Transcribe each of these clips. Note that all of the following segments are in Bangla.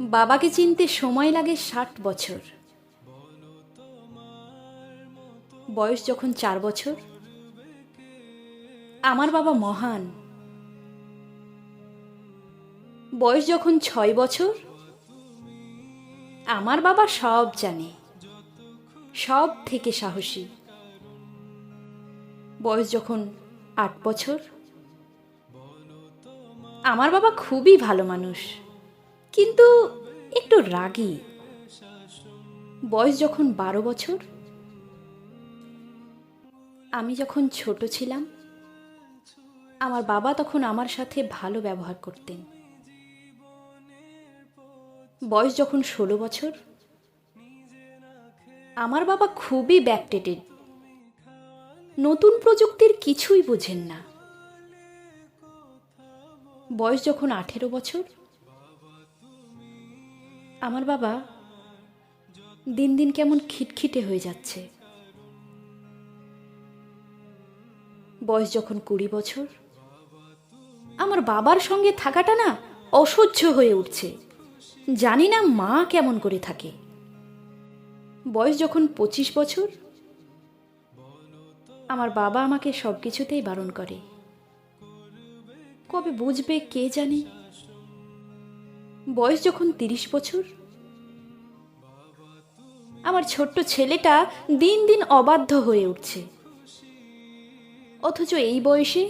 বাবাকে চিনতে সময় লাগে ষাট বছর। বয়স যখন চার বছর, আমার বাবা মহান। বয়স যখন ছয় বছর, আমার বাবা সব জানে, সব থেকে সাহসী। বয়স যখন আট বছর আমার বাবা খুবই ভালো মানুষ, কিন্তু একটু রাগী। বয়স যখন বারো বছর, আমি যখন ছোট ছিলাম, আমার বাবা তখন আমার সাথে ভালো ব্যবহার করতেন। বয়স যখন ষোলো বছর, আমার বাবা খুবই ব্যাকটেটেড নতুন প্রযুক্তির কিছুই বোঝেন না। বয়স যখন আঠেরো বছর, আমার বাবা দিন দিন কেমন খিটখিটে হয়ে যাচ্ছে। বয়স যখন কুড়ি বছর, আমার বাবার সঙ্গে থাকাটা না অসহ্য হয়ে উঠছে। জানি না মা কেমন করে থাকে। বয়স যখন পঁচিশ বছর, আমার বাবা আমাকে সব কিছুতেই বারণ করে। কবে বুঝবে কে জানে? বয়স যখন তিরিশ বছর? আমার ছোট্ট ছেলেটা দিন দিন অবাধ্য হয়ে উঠছে। অথচ এই বয়সে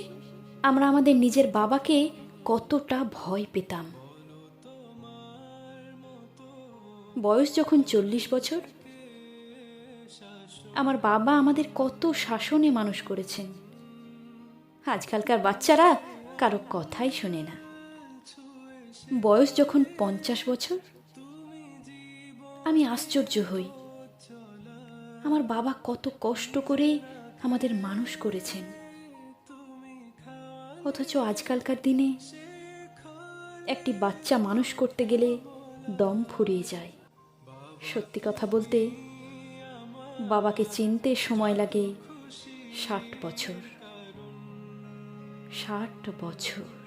আমরা আমাদের নিজের বাবাকে কতটা ভয় পেতাম। বয়স যখন চল্লিশ বছর, আমার বাবা আমাদের কত শাসনে মানুষ করেছেন। আজকালকার বাচ্চারা কারও কথাই শোনে না। বয়স যখন পঞ্চাশ বছর, আমি আশ্চর্য হই। আমার বাবা কত কষ্ট করে আমাদের মানুষ করেছেন। অথচ আজকালকার দিনে একটি বাচ্চা মানুষ করতে গেলে দম ফুরিয়ে যায়। সত্যি কথা বলতে, বাবাকে চিনতে সময় লাগে ষাট বছর। ষাট বছর।